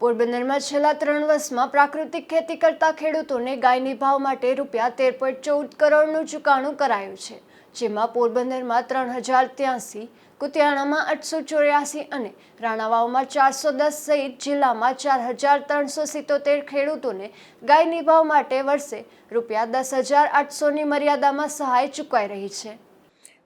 પોરબંદરમાં છેલ્લા ત્રણ વર્ષમાં પ્રાકૃતિક ખેતી કરતા ખેડૂતોને ગાયની ભાવ માટે રૂપિયા તેર પોઈન્ટ ચૌદ કરોડનું ચુકાણું કરાયું છે, જેમાં પોરબંદરમાં ત્રણ હજાર ત્યાસી, કુતિયાણામાં આઠસો ચોર્યાસી અને રાણાવાવમાં ચારસો દસ સહિત જિલ્લામાં ચાર હજાર ત્રણસો સિત્તોતેર ખેડૂતોને ગાયની ભાવ માટે વર્ષે રૂપિયા દસ હજાર આઠસોની મર્યાદામાં સહાય ચૂકવાઈ રહી છે.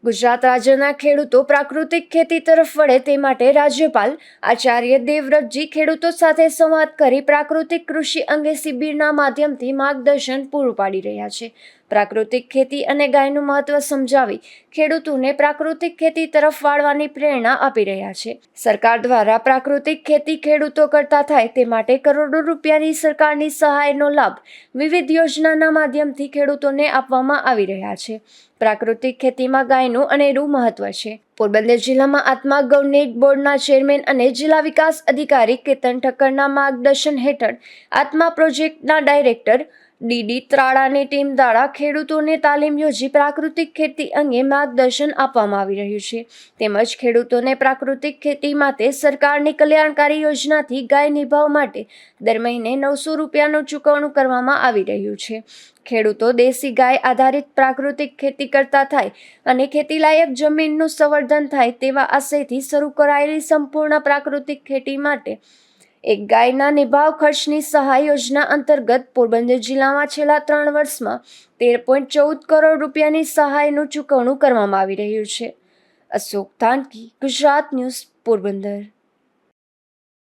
ગુજરાત રાજ્યના ખેડૂતો પ્રાકૃતિક ખેતી તરફ વળે તે માટે રાજ્યપાલ આચાર્ય દેવવ્રતજી ખેડૂતો સાથે સંવાદ કરી પ્રાકૃતિક કૃષિ અંગે શિબિરના માધ્યમથી માર્ગદર્શન પૂરું પાડી રહ્યા છે. પ્રાકૃતિક ખેતી અને ગાયનું મહત્વ સમજાવી ખેડૂતોને પ્રાકૃતિક ખેતી તરફ વાળવાની પ્રેરણા આપી રહ્યા છે. સરકાર દ્વારા પ્રાકૃતિક ખેતી ખેડૂતો કરતા થાય તે માટે કરોડો રૂપિયાની સરકારની સહાયનો લાભ વિવિધ યોજનાના માધ્યમથી ખેડૂતોને આપવામાં આવી રહ્યા છે. પ્રાકૃતિક ખેતીમાં ગાયનું અનેરું મહત્વ છે. પોરબંદર જિલ્લામાં આત્મા ગૌનેટ બોર્ડના ચેરમેન અને જિલ્લા વિકાસ અધિકારી કેતન ઠક્કરના માર્ગદર્શન હેઠળ આત્મા પ્રોજેક્ટના ડાયરેક્ટર ડીડી ત્રાળાની ટીમ દ્વારા ખેડૂતોને તાલીમ યોજી પ્રાકૃતિક ખેતી અંગે માર્ગદર્શન આપવામાં આવી રહ્યું છે. તેમજ ખેડૂતોને પ્રાકૃતિક ખેતી માટે સરકારની કલ્યાણકારી યોજનાથી ગાય નિભાવ માટે દર મહિને નવસો રૂપિયાનું ચૂકવણું કરવામાં આવી રહ્યું છે. ખેડૂતો દેશી ગાય આધારિત પ્રાકૃતિક ખેતી કરતા થાય અને ખેતીલાયક જમીનનું સંવર્ધન થાય તેવા આશયથી શરૂ કરાયેલી સંપૂર્ણ પ્રાકૃતિક ખેતી માટે એક ગાયના નિભાવ ખર્ચની સહાય યોજના અંતર્ગત પોરબંદર જિલ્લામાં છેલ્લા ત્રણ વર્ષમાં તેર પોઈન્ટ ચૌદ કરોડ રૂપિયાની સહાયનું ચૂકવણું કરવામાં આવી રહ્યું છે. અશોક થાનકી ગુજરાત ન્યૂઝ, પોરબંદર.